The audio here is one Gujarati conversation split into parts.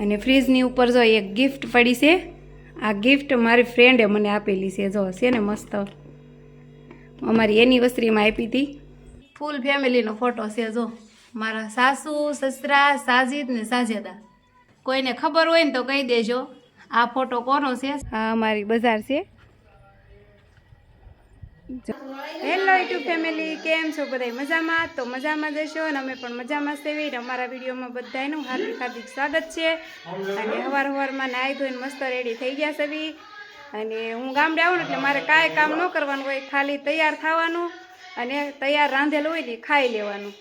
અને ફ્રીજની ઉપર જો એક ગિફ્ટ પડી છે, આ ગિફ્ટ મારી ફ્રેન્ડે મને આપેલી છે, જો છે ને મસ્ત. અમારી એનિવર્સરીમાં આપી હતી. ફૂલ ફેમિલીનો ફોટો છે, જો. મારા સાસુ, સસરા, સાજીદ ને સાજેદા. કોઈને ખબર હોય ને તો કહી દેજો. આ ફોટો કોનો છે? આ અમારી બજાર છે. હેલો યુટ્યુબ ફેમિલી કેમ છો બધા મજામાં? તો મજામાં જશો અને અમે પણ મજામાં સેવી અમારા વિડીયોમાં બધાનું હાર્દિક હાર્દિક સ્વાગત છે. અને હવાર હવારમાં નાહી ધોઈને મસ્ત રેડી થઈ ગયા સવી અને હું ગામડે આવું એટલે મારે કાંઈ કામ ન કરવાનું હોય, ખાલી તૈયાર થવાનું અને તૈયાર રાંધેલું હોય ને ખાઈ લેવાનું.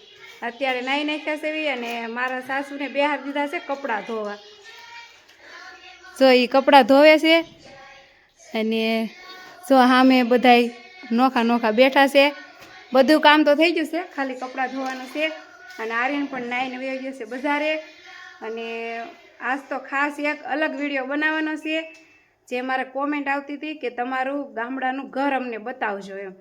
અત્યારે નાહી નાખ્યા સેવી અને મારા સાસુને બેહાર દીધા છે કપડાં ધોવા. જો એ કપડાં ધોવે છે. અને જો સામે બધાય નોખા નોખા બેઠા છે. બધું કામ તો થઈ છે. ખાલી કપડાં ધોવાનું છે અને આર્યન પણ નાઈને વહી ગયો છે બજારે. અને આજ તો ખાસ એક અલગ વીડિયો બનાવવાનો છે. જે મારે કોમેન્ટ આવતી હતી કે તમારું ગામડાનું ઘર અમને બતાવજો એમ.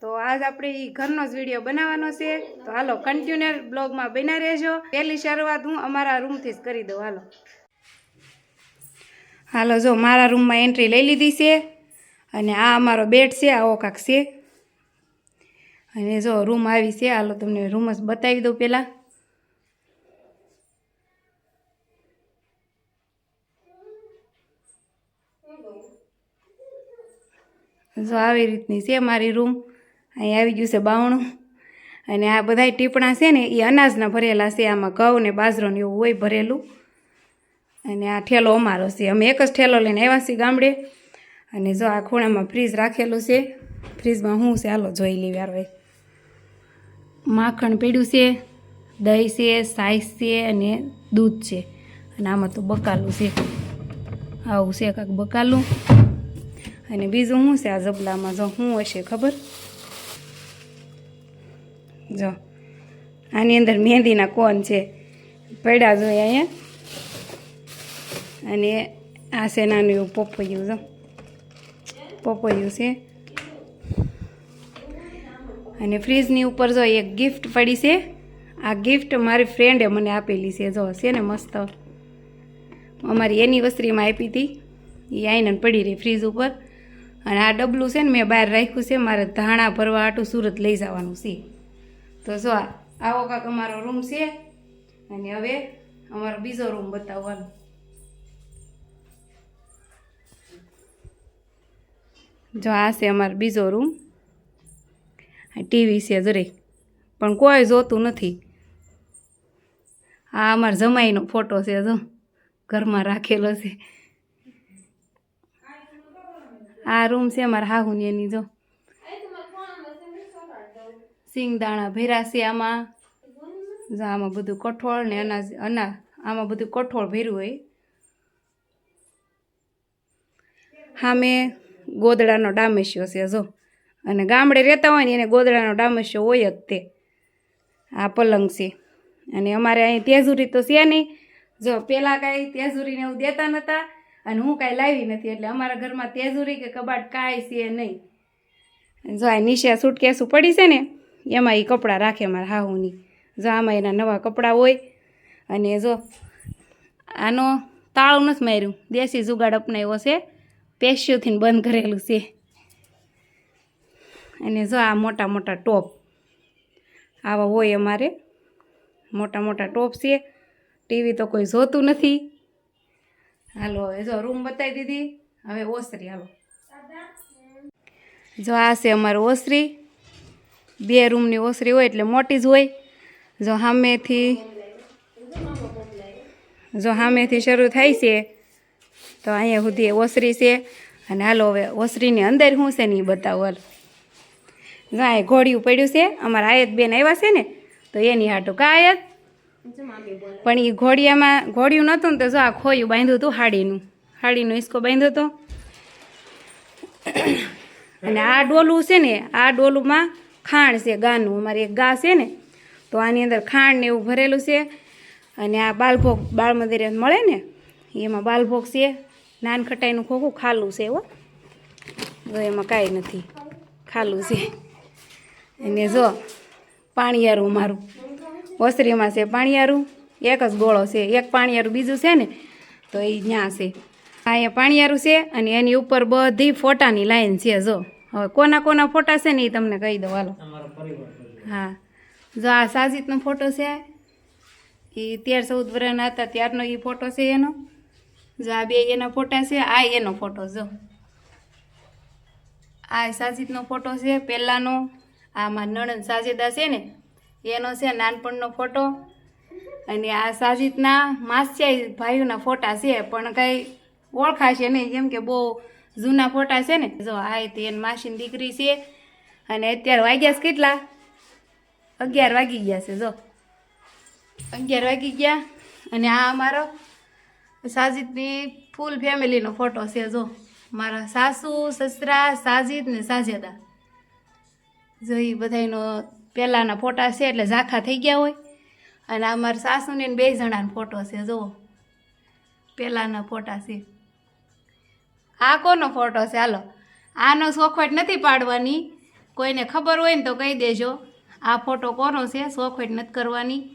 તો આજ આપણે એ ઘરનો જ વીડિયો બનાવવાનો છે. તો હાલો કન્ટિન્યુઅર બ્લોગમાં બના રહેજો. પહેલી શરૂઆત હું અમારા રૂમથી જ કરી દઉં. હાલો. હાલો, જો મારા રૂમમાં એન્ટ્રી લઈ લીધી છે. અને આ અમારો બેડ છે આવો કાંક છે. અને જો રૂમ આવી છે, હાલો તમને રૂમ જ બતાવી દઉં પહેલાં. જો આવી રીતની છે મારી રૂમ. અહીં આવી ગયું છે બાવણું. અને આ બધાય ટીપણા છે ને એ અનાજના ભરેલા છે. આમાં ઘઉં ને બાજરો ને એવું હોય ભરેલું. અને આ ઠેલો અમારો છે. અમે એક જ ઠેલો લઈને આવ્યા છીએ ગામડે. અને જો આ ખૂણામાં ફ્રીજ રાખેલું છે ફ્રીજમાં શું છે, હાલો જોઈ લેવી યાર માખણ પીડ્યું છે, દહીં છે, સાઈસ છે અને દૂધ છે. અને આમાં તો બકાલું છે. આવું છે કાંક બકાલું. અને બીજું શું છે આ જબલામાં જો શું હશે ખબર? જો, આની અંદર મહેંદીના કોન છે, પડ્યા જોઈએ અહીંયા અને આ છે નાનું એવું પોપૈયું, જો. પોપૈયું છે. અને ફ્રીજની ઉપર જો એક ગિફ્ટ પડી છે. આ ગિફ્ટ મારી ફ્રેન્ડે મને આપેલી છે જો, છે ને મસ્ત. અમારી એનિવર્સરીમાં આપી હતી. એ આઈને પડી રહી ફ્રીજ ઉપર. અને આ ડબલું છે ને મેં બહાર રાખ્યું છે, મારે ધાણા ભરવા આટું સુરત લઈ જવાનું છે. તો જો આવો કાંક અમારો રૂમ છે. અને હવે અમારો બીજો રૂમ બતાવવાનો. જો આ છે અમારો બીજો રૂમ ટીવી છે જરે. પણ કોઈ જોતું નથી. આ અમારા જમાઈનો ફોટો છે જો. ઘરમાં રાખેલો છે. આ રૂમ છે અમારા હાહુની એની જો. સિંગદાણા ભેરા છે આમાં. જો આમાં બધું કઠોળ ને અનાજ અના આમાં બધું કઠોળ ભેર્યું હોય. સામે ગોદડાનો ડામેસ્યો છે, જો. અને ગામડે રહેતા હોય ને એને ગોદડાનો ડામેશિયો હોય જ તે. આ પલંગ છે. અને અમારે અહીં તેજુરી તો છે નહીં. જો પહેલાં કાંઈ તેજુરીને એવું દેતા નહોતા અને હું કાંઈ લાવી નથી. એટલે અમારા ઘરમાં તેજુરી કે કબાટ કાંઈ છે નહીં. જો, આ નીચે સૂટકેસું પડી છે ને, એમાં એ કપડાં રાખે મારા હાહુની. જો, આમાં એના નવા કપડાં હોય. અને જો, આનો તાળું નથી માર્યું. દેશી જુગાડ અપનાવ્યો છે. પેશિયોથી બંધ કરેલું છે. અને જો આ મોટા મોટા ટોપ આવા હોય અમારે, મોટા મોટા ટોપ છે. ટીવી તો કોઈ જોતું નથી. હાલો, હવે જો રૂમ બતાવી દીધી. હવે ઓસરી, હાલો. જો આ છે અમારું ઓસરી. બે રૂમની ઓસરી હોય એટલે મોટી જ હોય. જો સામેથી જો સામેથી શરૂ થાય છે તો અહીંયા સુધી ઓસરી છે. અને હાલો હવે ઓસરીની અંદર શું છે ને એ બતાવો હાલ. જો ઘોડિયું પડ્યું છે, અમારા આયત બેન આવ્યા છે ને, તો એની હાટું કા આયત? પણ એ ઘોડિયામાં, ઘોડિયું નહોતું ને તો જો આ ખોયું બાંધ્યું હતું હાડીનું. હાડીનો હિસકો બાંધ્યો હતો અને આ ડોલું છે ને, આ ડોલુમાં ખાંડ છે, ગાનું. અમારે એક ગા છે ને, તો આની અંદર ખાંડ ને એવું ભરેલું છે. અને આ બાલભોગ બાળ મંદિરે મળે ને, એમાં બાલભોગ છે. નાન ખટાઈનું ખોખું ખાલું છે હો. જો એમાં કાંઈ નથી. ખાલું છે. અને જો પાણીયારું મારું ઓસરીમાં છે પાણીયારું એક જ ગોળો છે. એક પાણીયારું બીજું છે ને તો એ ત્યાં છે. અહીંયા પાણીયારું છે અને એની ઉપર બધી ફોટાની લાઈન છે જો. હવે કોના કોના ફોટા છે ને એ તમને કહી દઉં હાલો. હા. જો આ સાજીદનો ફોટો છે એ તેર ચૌદ વર્ષના હતા ત્યારનો એ ફોટો છે એનો. જો આ બે એના ફોટા છે, આ એનો ફોટો, જો. આ સાજીદનો ફોટો છે, પહેલાંનો. આ મારા નણંદ સાજેદા છે ને, એનો છે નાનપણનો ફોટો. અને આ સાજીદના માસ્યાઈ ભાઈઓના ફોટા છે, પણ કંઈ ઓળખાશે નહીં, કેમ કે બહુ જૂના ફોટા છે ને. જો આ તે એની માસીની દીકરી છે, અને અત્યારે વાગ્યા છે કેટલા? અગિયાર વાગી ગયા છે, જો. અગિયાર વાગી ગયા, અને આ અમારો સાજીદની ફૂલ ફેમિલીનો ફોટો છે, જો. મારા સાસુ, સસરા, સાજીદ ને સાજેદા. જો એ બધાનો પહેલાંના ફોટા છે, એટલે ઝાખા થઈ ગયા હોય. અને આ મારા સાસુને બે જણાનો ફોટો છે જુઓ પહેલાંના ફોટા છે. આ કોનો ફોટો છે? હાલો. આનો સોખવટ નથી પાડવાની. કોઈને ખબર હોય ને તો કહી દેજો. આ ફોટો કોનો છે? સોખવટ નથી કરવાની.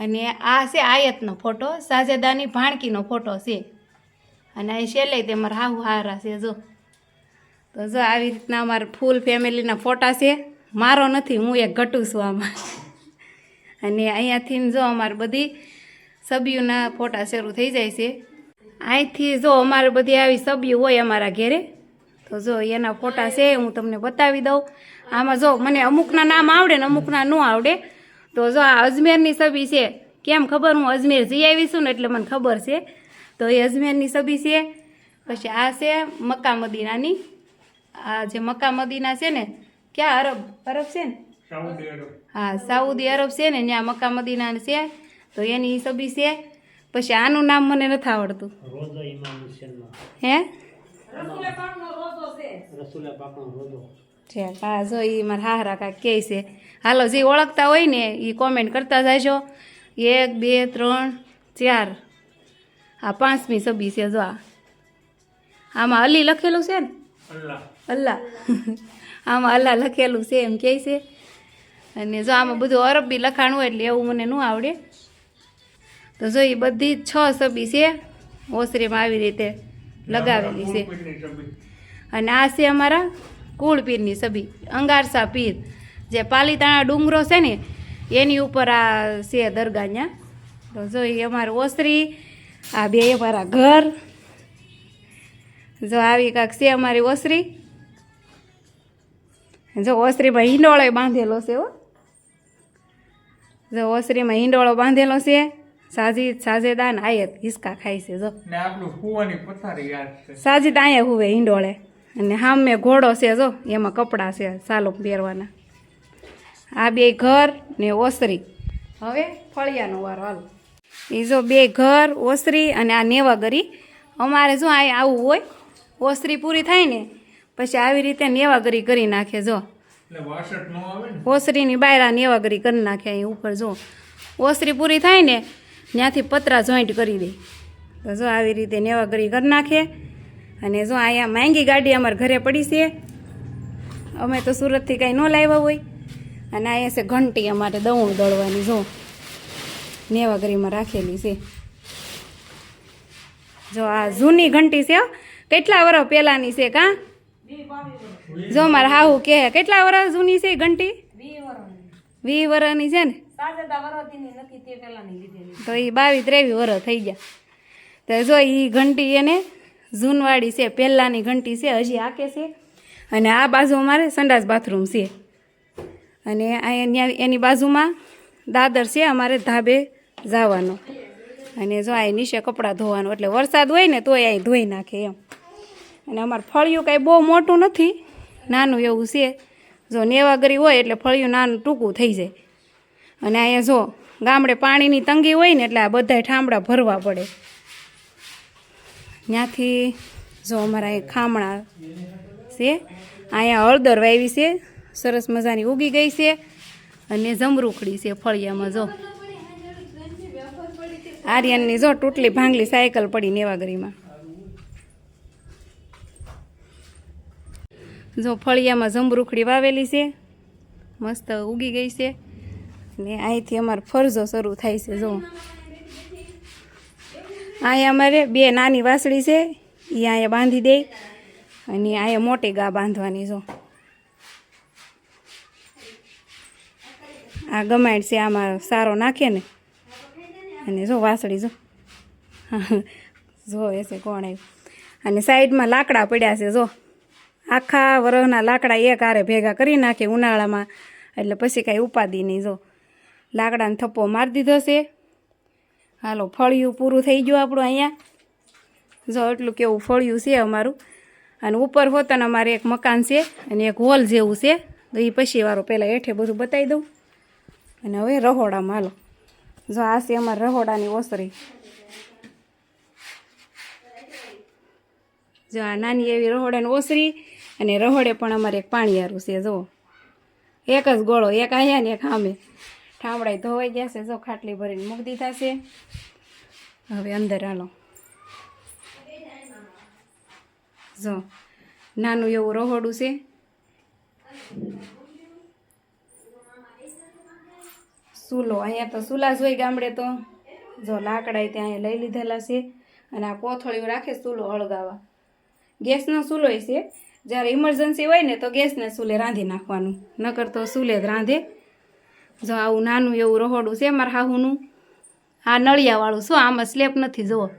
અને આ છે આયતનો ફોટો, સાજેદાની ભાણકીનો ફોટો છે. અને અહીં છેલ્લે તે મારા હાવ હારા છે, જો. તો જો આવી રીતના અમારા ફૂલ ફેમિલીના ફોટા છે. મારો નથી, હું એક ઘટું છું આમાં. અને અહીંયાથી જો અમારે બધી સભ્યોના ફોટા શરૂ થઈ જાય છે. અહીંથી જો અમારે બધી આવી સભ્યો હોય અમારા ઘેરે, તો જો એના ફોટા છે, હું તમને બતાવી દઉં. આમાં જો મને અમુકના નામ આવડે ને અમુકના ન આવડે. તો જો આ અજમેરની સભી છે કેમ ખબર હું અજમેર જઈ આવી છું ને એટલે મને ખબર છે. તો એ અજમેરની સભી છે પછી આ છે મક્કા મદીનાની. આ જે મક્કા મદીના છે ને ક્યાં અરબ અરબ છે ને? હા સાઉદી અરબ છે ને ત્યાં મક્કા મદીના છે. તો એની સભી છે પછી આનું નામ મને નથી આવડતું. હે? રસુલા પાકનો રોજો. છે હા જો એ મારા હારા કાંઈક કહે છે. હાલો જે ઓળખતા હોય ને એ કોમેન્ટ કરતા જાજો. એક બે ત્રણ ચાર. આ પાંચમી સભી છે જો આ. આમાં અલી લખેલું છે ને? અલ્લાહ. આમાં અલ્લાહ લખેલું છે એમ કહે છે. અને જો આમાં બધું અરબી લખાણ હોય એટલે એવું મને ન આવડે. તો જો એ બધી છ સભી છે ઓસરીમાં આવી રીતે લગાવેલી છે. અને આ છે અમારા કુળ પીરની સબી અંગારસા પીર. જે પાલીતાણા ડુંગરો છે ને એની ઉપર આ છે દરગાહ ત્યાં તો જો એ અમારું ઓસરી આ બે અમારા ઘર. જો આવી કાંક છે અમારી ઓસરી. જો ઓસરીમાં હિંડોળો બાંધેલો છે હો. જો ઓસરીમાં હિંડોળો બાંધેલો છે. સાજીદ સાજેદા ને આયત હિસકા ખાય છે જો. સાજીદ અહીંયા હુવે હિંડોળે. અને સામે ઘોડો છે જો એમાં કપડાં છે સાલો પહેરવાના. આ બે ઘર ને ઓસરી. હવે ફળિયાનો વારો હાલો. એ જો બે ઘર ઓસરી અને આ નેવાગરી. અમારે જો આ આવું હોય ઓસરી પૂરી થાય ને પછી આવી રીતે નેવાગરી કરી નાખે જો. ઓસરીની બાયરા નેવાગરી કરી નાખે અહીં ઉપર જો. ઓસરી પૂરી થાય ને ત્યાંથી પતરા જોઈન્ટ કરી દે. તો જો આવી રીતે નેવાગરી કરી નાખે. અને જો અહીંયા માંગી ગાડી અમારે ઘરે પડી છે અમે તો સુરતથી કાંઈ ન લાવ્યા હોય. અને અહીંયા છે ઘંટી અમારે દઉં દળવાની જો. નેવાગરીમાં રાખેલી છે. જો આ જૂની ઘંટી છે કેટલા વર્ષ પહેલાંની છે કાં? જો મારે હાવું કે કેટલા વર્ષ જૂની છે ઘંટી? વી વર્ષની છે ને? તો એ બાવીસ ત્રેવીસ વર્ષ થઈ ગયા. તો જો એ ઘંટી એને જૂનવાળી છે, પહેલાંની ઘંટી છે, હજી આકે છે. અને આ બાજુ અમારે સંડાસ બાથરૂમ છે. અને અહીંયા એની બાજુમાં દાદર છે, અમારે ધાબે જવાનો. અને જો આ નીચે કપડાં ધોવાનું, એટલે વરસાદ હોય ને તોય અહીં ધોઈ નાખે એમ. અને અમારે ફળિયું કાંઈ બહુ મોટું નથી, નાનું એવું છે. જો નેવાગરી હોય એટલે ફળિયું નાનું ટૂંકું થઈ જાય. અને અહીંયા જો ગામડે પાણીની તંગી હોય ને એટલે આ બધાય ઠામડા ભરવા પડે. ત્યાંથી જો અમારા અહીં ખામણા છે, અહીંયા હળદર વાવી છે, સરસ મજાની ઉગી ગઈ છે અને જમરૂખડી છે ફળિયામાં જો. આર્યનની જો તૂટલી ભાંગલી સાયકલ પડી નેવાગરીમાં. જો ફળિયામાં જમરૂખડી વાવેલી છે, મસ્ત ઉગી ગઈ છે ને અહીંથી અમારો ફરજો શરૂ થાય છે જો. અહીંયા અમારે બે નાની વાસળી છે એ અહીંયા બાંધી દે અને અહીંયા મોટી ગા બાંધવાની જો. આ ગમાડ છે, આમાં સારો નાખે ને. અને જો વાસળી જો. જો એસે કોણ આવ્યું. અને સાઈડમાં લાકડા પડ્યા છે, જો. આખા વરહના લાકડા એક હારે ભેગા કરી નાખે ઉનાળામાં. એટલે પછી કાંઈ ઉપાદી નહીં, જો. લાકડાને થપ્પો મારી દીધો છે. હાલો, ફળિયું પૂરું થઈ ગયું આપણું અહીંયા. જો એટલું કેવું ફળિયું છે અમારું. અને ઉપર હોતાને અમારે એક મકાન છે અને એક હોલ જેવું છે. તો એ પછી વાળો પહેલાં હેઠે બધું બતાવી દઉં. અને હવે રહોડામાં હાલો. જો આ છે અમારા રહોડાની ઓસરી. જો આ નાની એવી રહોડાની ઓસરી અને રહોડે પણ અમારે એક પાણીયારું છે જો એક જ ગોળો, એક અહીંયા ને એક આમે ઠામડાઈ ધોવાઈ ગયા છે, જો ખાટલી ભરીને મૂકી દીધા છે. હવે અંદર હાલો. જો, નાનું એવું રહોડું છે. સૂલો અહીંયા તો સૂલા જ હોય ગામડે તો. જો લાકડા ત્યાં અહીંયા લઈ લીધેલા છે અને આ કોથળીઓ રાખે સૂલો હળગાવા ગેસનો સૂલો છે. જ્યારે ઇમરજન્સી હોય ને તો ગેસને સૂલે રાંધી નાખવાનું. નકર તો સૂલે જ રાંધે. જો આવું નાનું એવું રહોડું છે, મારા હાહુનું. આ નળિયાવાળું શું આમાં સ્લેપ નથી, જુઓ.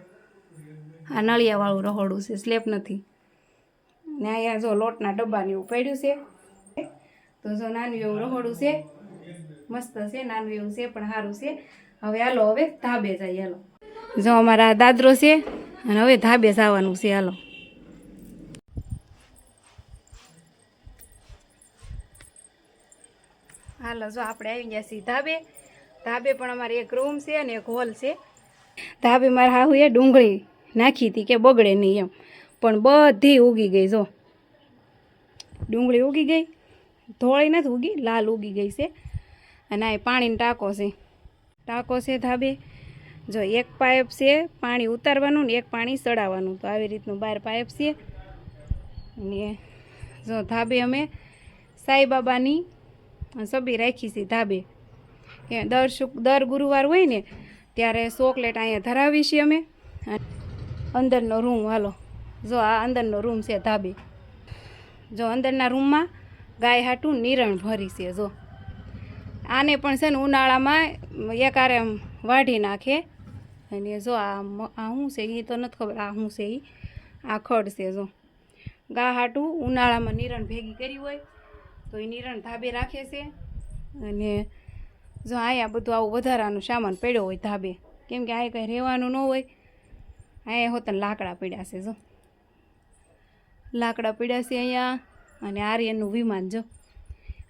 આ નળિયાવાળું રહોડું છે સ્લેપ નથી. ને અહીંયા જો લોટના ડબ્બાને એવું પડ્યું છે. તો જો નાનું એવું રહોડું છે, મસ્ત છે, નાનું એવું છે, પણ સારું છે. હવે હાલો, હવે ધાબે જાય હાલો. જો અમારા દાદરો છે, અને હવે ધાબે જવાનું છે, હાલો. હાલો, જો આપણે આવી ગયા છીએ ધાબે. ધાબે પણ અમારે એક રૂમ છે અને એક હોલ છે. ધાબે મારા હાહુએ ડુંગળી નાખી હતી કે બગડે નહીં એમ. પણ બધી ઉગી ગઈ, જો. ડુંગળી ઉગી ગઈ, ધોળી નથી ઉગી, લાલ ઉગી ગઈ છે. અને આ પાણીનો ટાંકો છે. ટાંકો છે ધાબે. જો એક પાઇપ છે પાણી ઉતારવાનું ને એક પાણી ચડાવવાનું. તો આવી રીતનું બાર પાઇપ છે. અને જો ધાબે અમે સાઈબાબાની સબી રાખી છે ધાબે. એ દર શુક, દર ગુરુવાર હોય ને, ત્યારે ચોકલેટ અહીંયા ધરાવી છીએ અમે. અંદરનો રૂમ, હાલો. જો આ અંદરનો રૂમ છે ધાબે. જો અંદરના રૂમમાં ગાય હાટું નિરણ ભરી છે, જો. આને પણ છે ને ઉનાળામાં એકારે વાઢી નાખે. અને જો આ આ શું છે? એ તો નથી ખબર આ શું છે એ આ ખડ છે, જો. ગા હાટું ઉનાળામાં નિરણ ભેગી કરી હોય. તો એ નિરણ ધાબે રાખે છે. અને જો અહીંયા બધું આવું વધારાનું સામાન પડ્યો હોય ધાબે, કેમ કે અહીંયા કંઈ રહેવાનું ન હોય અહીંયા હોતન લાકડા પડ્યા છે જો. લાકડા પડ્યા છે અહીંયા, અને આર્યનનું વિમાન જો.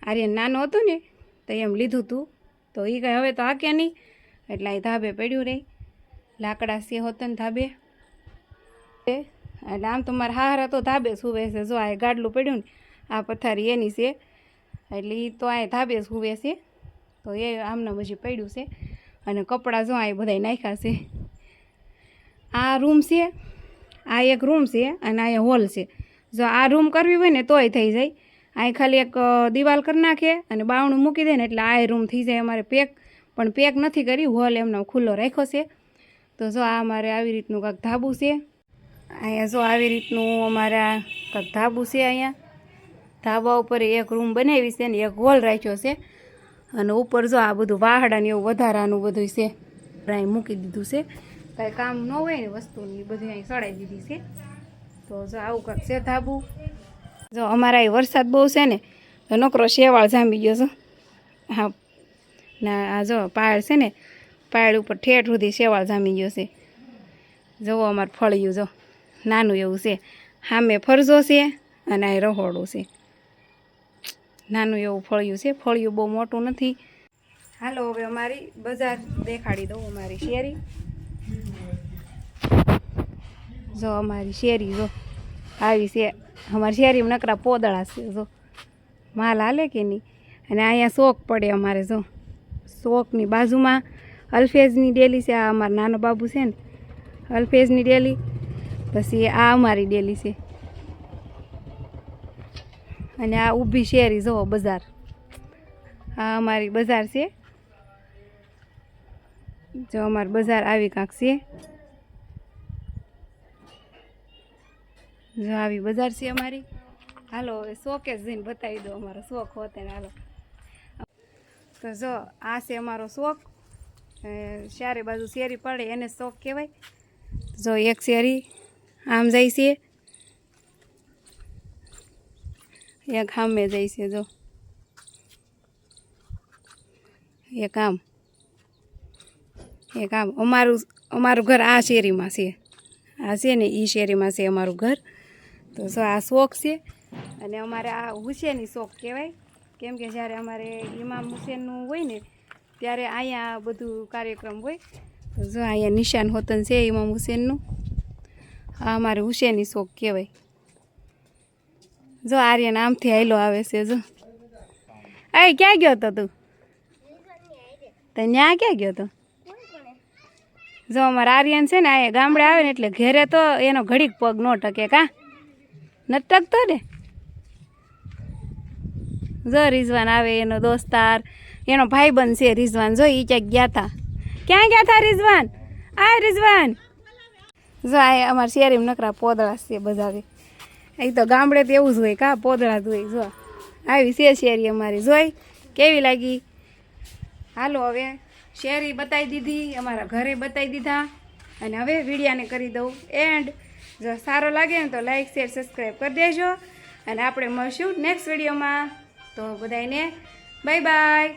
આર્યન નાનું હતું ને, તો એમ લીધું હતું તો એ કંઈ હવે તો હાકે નહીં, એટલે અહીં ધાબે પડ્યું રહી લાકડા છે હોતન ધાબે. એટલે આમ તો મારા હારા તો ધાબે સુવે છે, જો આ ગાડલું પડ્યું ને આ પથારી એની છે. એટલે એ તો આ ધાબે સુવે છે. તો એ આમના પછી પડ્યું છે. અને કપડાં જો આ બધા નાખ્યા છે. આ રૂમ છે. આ એક રૂમ છે અને આ હોલ છે. જો આ રૂમ કરવી હોય ને તોય થઈ જાય. અહીં ખાલી એક દિવાલ કરી નાખે અને બાવણું મૂકી દે ને એટલે આ રૂમ થઈ જાય અમારે પેક. પણ પેક નથી કરી, હોલ એમનો ખુલ્લો રાખ્યો છે. તો જો આ અમારે આવી રીતનું કાંક ધાબુ છે. અહીંયા જો આવી રીતનું અમારા કાંક ધાબું છે અહીંયા. ધાબા ઉપર એક રૂમ બનાવી છે ને એક હોલ રાખ્યો છે. અને ઉપર જો આ બધું વાહડા ને એવું વધારાનું બધું છે. અહીં મૂકી દીધું છે. કાંઈ કામ ન હોય ને વસ્તુની બધી અહીં સડાઈ દીધી છે. તો જો આવું કંઈક છે ધાબુ. જો અમારા અહીં વરસાદ બહુ છે ને, તો નોકરો શેવાળ જામી ગયો છો. હા. ના આ જો પાયળ છે ને પાયળ ઉપર ઠેઠ સુધી શેવાળ જામી ગયો છે. જુઓ અમારે ફળિયું જો. નાનું એવું છે. સામે ફરજો છે અને અહીં રહોડું છે. નાનું એવું ફળિયું છે. ફળિયું બહુ મોટું નથી. હાલો, હવે અમારી બજાર દેખાડી દઉં અમારી શેરી. જો અમારી શેરી, જો. આવી છે. અમારી શેરીમાં નકરા પોદળા છે, જો. માલ હાલે કે નહીં? અને અહીંયા શોખ પડે અમારે, જો. શોખની બાજુમાં અલ્ફેઝની ડેલી છે. આ અમારો નાનો બાબુ છે ને. અલ્ફેઝની ડેલી. પછી આ અમારી ડેલી છે. અને આ ઊભી શેરી, જુઓ બજાર. આ અમારી બજાર છે. જો અમારે બજાર આવી કાંક છે. જો આવી બજાર છે અમારી. હાલો, હવે શોકેસ જઈને બતાવી દો અમારો શોખ હોત ને હાલો. તો જો, આ છે અમારો શોખ. ચારે બાજુ શેરી પડે, એને શોખ કહેવાય. જો એક શેરી, આમ જાય છે. એક સામે જાય છે, જો. એક આમ. એક આમ. અમારું અમારું ઘર આ શેરીમાં છે. આ છે ને એ શેરીમાં છે અમારું ઘર. તો જો આ શોખ છે. અને અમારે આ હુસેની શોખ કહેવાય. કેમ કે જ્યારે અમારે ઇમામ હુસેનનું હોય ને, ત્યારે અહીંયા બધું કાર્યક્રમ હોય. તો જો અહીંયા નિશાન હોતન છે ઇમામ હુસેનનું. આ અમારે હુસેની શોખ કહેવાય. જો આર્યન આમથી હાઈલો આવે છે, જો. આ ક્યાં ગયો તો તું? તો ત્યાં ક્યાં ગયો હતો? જો અમારે આર્યન છે ને, આ ગામડે આવે ને એટલે ઘેરે તો એનો ઘડીક પગ ન ટકે કા? નથી ટકતો ને? જો રિઝવાન આવે, એનો દોસ્તાર એનો ભાઈબંધ છે રિઝવાન. જો એ ક્યાંક ગયા હતા ક્યાં ગયા હતા રિઝવાન? આ રિઝવાન! જો આ અમારા શેરીમાં નકરા પોદળા છે બધા એ તો ગામડે તો એવું જ હોય કા, પોદળા જ જો. આવી છે શેરી અમારી. જોઈ, કેવી લાગી? હાલો હવે, શેરી બતાવી દીધી, અમારા ઘરે બતાવી દીધા. અને હવે વિડીયાને કરી દઉં એન્ડ જો સારો લાગે ને તો લાઈક શેર સબસ્ક્રાઈબ કરી દેજો. અને આપણે મળશું નેક્સ્ટ વિડીયોમાં. તો બધાને બાય બાય